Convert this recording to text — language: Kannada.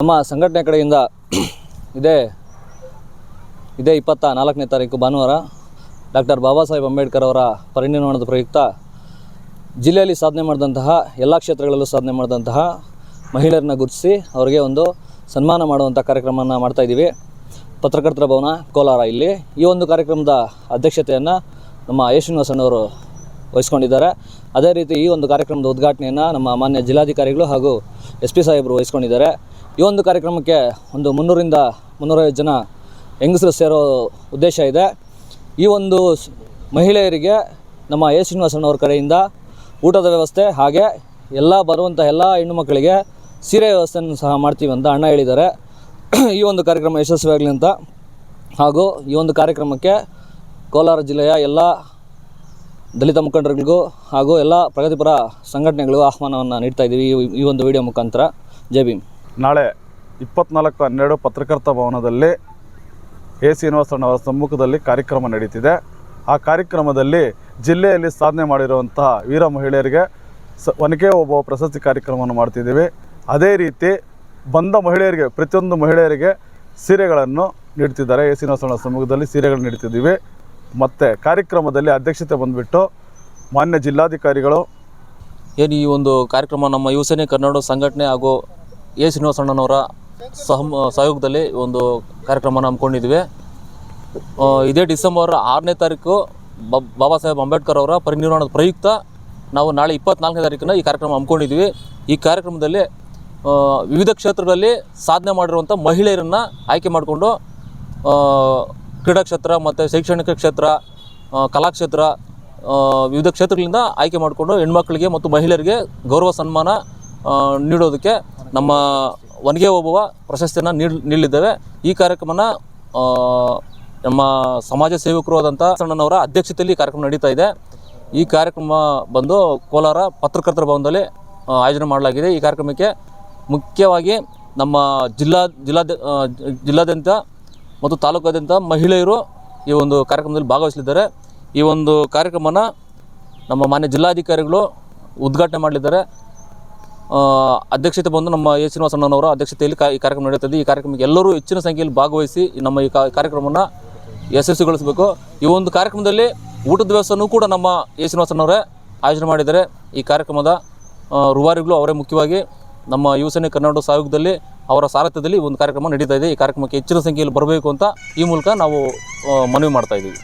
ನಮ್ಮ ಸಂಘಟನೆ ಕಡೆಯಿಂದ ಇದೇ ಇದೇ ಇಪ್ಪತ್ತ ನಾಲ್ಕನೇ ತಾರೀಕು ಭಾನುವಾರ ಡಾಕ್ಟರ್ ಬಾಬಾ ಸಾಹೇಬ್ ಅಂಬೇಡ್ಕರ್ ಅವರ ಪರಿನಿರ್ವಾಣದ ಪ್ರಯುಕ್ತ ಜಿಲ್ಲೆಯಲ್ಲಿ ಸಾಧನೆ ಮಾಡಿದಂತಹ ಎಲ್ಲ ಕ್ಷೇತ್ರಗಳಲ್ಲೂ ಸಾಧನೆ ಮಾಡಿದಂತಹ ಮಹಿಳೆಯರನ್ನ ಗುರುತಿಸಿ ಅವರಿಗೆ ಒಂದು ಸನ್ಮಾನ ಮಾಡುವಂಥ ಕಾರ್ಯಕ್ರಮವನ್ನು ಮಾಡ್ತಾಯಿದ್ದೀವಿ ಪತ್ರಕರ್ತರ ಭವನ ಕೋಲಾರ ಇಲ್ಲಿ. ಈ ಒಂದು ಕಾರ್ಯಕ್ರಮದ ಅಧ್ಯಕ್ಷತೆಯನ್ನು ನಮ್ಮ ಎ ಶ್ರೀನಿವಾಸಣ್ಣವರು ವಹಿಸ್ಕೊಂಡಿದ್ದಾರೆ. ಅದೇ ರೀತಿ ಈ ಒಂದು ಕಾರ್ಯಕ್ರಮದ ಉದ್ಘಾಟನೆಯನ್ನು ನಮ್ಮ ಮಾನ್ಯ ಜಿಲ್ಲಾಧಿಕಾರಿಗಳು ಹಾಗೂ ಎಸ್ ಪಿ ಸಾಹೇಬರು ವಹಿಸ್ಕೊಂಡಿದ್ದಾರೆ. ಈ ಒಂದು ಕಾರ್ಯಕ್ರಮಕ್ಕೆ ಒಂದು ಮುನ್ನೂರಿಂದ ಮುನ್ನೂರೈವತ್ತು ಜನ ಹೆಂಗಸರು ಸೇರೋ ಉದ್ದೇಶ ಇದೆ. ಈ ಒಂದು ಮಹಿಳೆಯರಿಗೆ ನಮ್ಮ ಎ ಶ್ರೀನಿವಾಸಣ್ಣವ್ರ ಕಡೆಯಿಂದ ಊಟದ ವ್ಯವಸ್ಥೆ ಹಾಗೆ ಎಲ್ಲ ಬರುವಂಥ ಎಲ್ಲ ಹೆಣ್ಣು ಮಕ್ಕಳಿಗೆ ಸೀರೆ ವ್ಯವಸ್ಥೆಯನ್ನು ಸಹ ಮಾಡ್ತೀವಿ ಅಂತ ಅಣ್ಣ ಹೇಳಿದ್ದಾರೆ. ಈ ಒಂದು ಕಾರ್ಯಕ್ರಮ ಯಶಸ್ವಿಯಾಗಲಿ ಅಂತ. ಹಾಗೂ ಈ ಒಂದು ಕಾರ್ಯಕ್ರಮಕ್ಕೆ ಕೋಲಾರ ಜಿಲ್ಲೆಯ ಎಲ್ಲ ದಲಿತ ಮುಖಂಡರುಗಳಿಗೂ ಹಾಗೂ ಎಲ್ಲ ಪ್ರಗತಿಪರ ಸಂಘಟನೆಗಳಿಗೂ ಆಹ್ವಾನವನ್ನು ನೀಡ್ತಾ ಇದ್ದೀವಿ ಈ ಒಂದು ವಿಡಿಯೋ ಮುಖಾಂತರ. ಜೈ ಭೀಮ್. ನಾಳೆ ಇಪ್ಪತ್ನಾಲ್ಕು ಹನ್ನೆರಡು ಪತ್ರಕರ್ತ ಭವನದಲ್ಲಿ ಎ ಶ್ರೀನಿವಾಸಣ್ಣವರ ಸಮ್ಮುಖದಲ್ಲಿ ಕಾರ್ಯಕ್ರಮ ನಡೀತಿದೆ. ಆ ಕಾರ್ಯಕ್ರಮದಲ್ಲಿ ಜಿಲ್ಲೆಯಲ್ಲಿ ಸಾಧನೆ ಮಾಡಿರುವಂತಹ ವೀರ ಮಹಿಳೆಯರಿಗೆ ಸ, ಒನಕೆ ಒಬ್ಬ ಪ್ರಶಸ್ತಿ ಕಾರ್ಯಕ್ರಮವನ್ನು ಮಾಡ್ತಿದ್ದೀವಿ. ಅದೇ ರೀತಿ ಬಂದ ಮಹಿಳೆಯರಿಗೆ, ಪ್ರತಿಯೊಂದು ಮಹಿಳೆಯರಿಗೆ ಸೀರೆಗಳನ್ನು ನೀಡ್ತಿದ್ದಾರೆ. ಎ ಶ್ರೀನಿವಾಸಣ್ಣ ಸಮ್ಮುಖದಲ್ಲಿ ಸೀರೆಗಳನ್ನು ನೀಡ್ತಿದ್ದೀವಿ. ಮತ್ತು ಕಾರ್ಯಕ್ರಮದಲ್ಲಿ ಅಧ್ಯಕ್ಷತೆ ಬಂದುಬಿಟ್ಟು ಮಾನ್ಯ ಜಿಲ್ಲಾಧಿಕಾರಿಗಳು. ಏನು ಈ ಒಂದು ಕಾರ್ಯಕ್ರಮ ನಮ್ಮ ಯುವಸೇನೆ ಕನ್ನಡ ಸಂಘಟನೆ ಹಾಗೂ ಎ ಶ್ರೀನಿವಾಸಣ್ಣನವರ ಸಹ ಸಹಯೋಗದಲ್ಲಿ ಒಂದು ಕಾರ್ಯಕ್ರಮವನ್ನು ಹಮ್ಮಿಕೊಂಡಿದ್ವಿ. ಇದೇ ಡಿಸೆಂಬರ್ ಆರನೇ ತಾರೀಕು ಬಾಬಾ ಸಾಹೇಬ್ ಅಂಬೇಡ್ಕರ್ ಅವರ ಪರಿನಿರ್ವಾಣದ ಪ್ರಯುಕ್ತ ನಾವು ನಾಳೆ ಇಪ್ಪತ್ನಾಲ್ಕನೇ ತಾರೀಕಿನ ಈ ಕಾರ್ಯಕ್ರಮ ಹಮ್ಮಿಕೊಂಡಿದ್ವಿ. ಈ ಕಾರ್ಯಕ್ರಮದಲ್ಲಿ ವಿವಿಧ ಕ್ಷೇತ್ರಗಳಲ್ಲಿ ಸಾಧನೆ ಮಾಡಿರುವಂಥ ಮಹಿಳೆಯರನ್ನು ಆಯ್ಕೆ ಮಾಡಿಕೊಂಡು ಕ್ರೀಡಾ ಕ್ಷೇತ್ರ ಮತ್ತು ಶೈಕ್ಷಣಿಕ ಕ್ಷೇತ್ರ ಕಲಾಕ್ಷೇತ್ರ ವಿವಿಧ ಕ್ಷೇತ್ರಗಳಿಂದ ಆಯ್ಕೆ ಮಾಡಿಕೊಂಡು ಹೆಣ್ಮಕ್ಳಿಗೆ ಮತ್ತು ಮಹಿಳೆಯರಿಗೆ ಗೌರವ ಸನ್ಮಾನ ನೀಡೋದಕ್ಕೆ ನಮ್ಮ ಒನಗೆ ಒಬ್ಬವ ಪ್ರಶಸ್ತಿಯನ್ನು ನೀಡ್, ನೀಡಲಿದ್ದೇವೆ. ಈ ಕಾರ್ಯಕ್ರಮನ ನಮ್ಮ ಸಮಾಜ ಸೇವಕರು ಆದಂಥ ಸಣ್ಣನವರ ಅಧ್ಯಕ್ಷತೆಯಲ್ಲಿ ಈ ಕಾರ್ಯಕ್ರಮ ನಡೀತಾ ಇದೆ. ಈ ಕಾರ್ಯಕ್ರಮ ಬಂದು ಕೋಲಾರ ಪತ್ರಕರ್ತರ ಭವನದಲ್ಲಿ ಆಯೋಜನೆ ಮಾಡಲಾಗಿದೆ. ಈ ಕಾರ್ಯಕ್ರಮಕ್ಕೆ ಮುಖ್ಯವಾಗಿ ನಮ್ಮ ಜಿಲ್ಲಾ ಜಿಲ್ಲಾ ಜಿಲ್ಲಾದ್ಯಂತ ಮತ್ತು ತಾಲೂಕಾದ್ಯಂತ ಮಹಿಳೆಯರು ಈ ಒಂದು ಕಾರ್ಯಕ್ರಮದಲ್ಲಿ ಭಾಗವಹಿಸಲಿದ್ದಾರೆ. ಈ ಒಂದು ಕಾರ್ಯಕ್ರಮನ ನಮ್ಮ ಮಾನ್ಯ ಜಿಲ್ಲಾಧಿಕಾರಿಗಳು ಉದ್ಘಾಟನೆ ಮಾಡಲಿದ್ದಾರೆ. ಅಧ್ಯಕ್ಷತೆ ಬಂದು ನಮ್ಮ ಎ ಶ್ರೀನಿವಾಸಣ್ಣನವರ ಅಧ್ಯಕ್ಷತೆಯಲ್ಲಿ ಈ ಕಾರ್ಯಕ್ರಮ ನಡೆಯುತ್ತದೆ. ಈ ಕಾರ್ಯಕ್ರಮಕ್ಕೆ ಎಲ್ಲರೂ ಹೆಚ್ಚಿನ ಸಂಖ್ಯೆಯಲ್ಲಿ ಭಾಗವಹಿಸಿ ನಮ್ಮ ಈ ಕಾರ್ಯಕ್ರಮವನ್ನು ಯಶಸ್ವಿಗೊಳಿಸಬೇಕು ಈ ಒಂದು ಕಾರ್ಯಕ್ರಮದಲ್ಲಿ ಊಟದ ವ್ಯವಸ್ಥೆನೂ ಕೂಡ ನಮ್ಮ ಎ ಶ್ರೀನಿವಾಸಣ್ಣವರೇ ಆಯೋಜನೆ ಮಾಡಿದ್ದಾರೆ. ಈ ಕಾರ್ಯಕ್ರಮದ ರೂವಾರಿಗಳು ಅವರೇ ಮುಖ್ಯವಾಗಿ ನಮ್ಮ ಯುವಸೇನೆ ಕರ್ನಾಟಕ ಸಹಯೋಗದಲ್ಲಿ ಅವರ ಸಾರಥ್ಯದಲ್ಲಿ ಒಂದು ಕಾರ್ಯಕ್ರಮ ನಡೀತಾ ಇದೆ. ಈ ಕಾರ್ಯಕ್ರಮಕ್ಕೆ ಹೆಚ್ಚಿನ ಸಂಖ್ಯೆಯಲ್ಲಿ ಬರಬೇಕು ಅಂತ ಈ ಮೂಲಕ ನಾವು ಮನವಿ ಮಾಡ್ತಾ ಇದ್ದೀವಿ.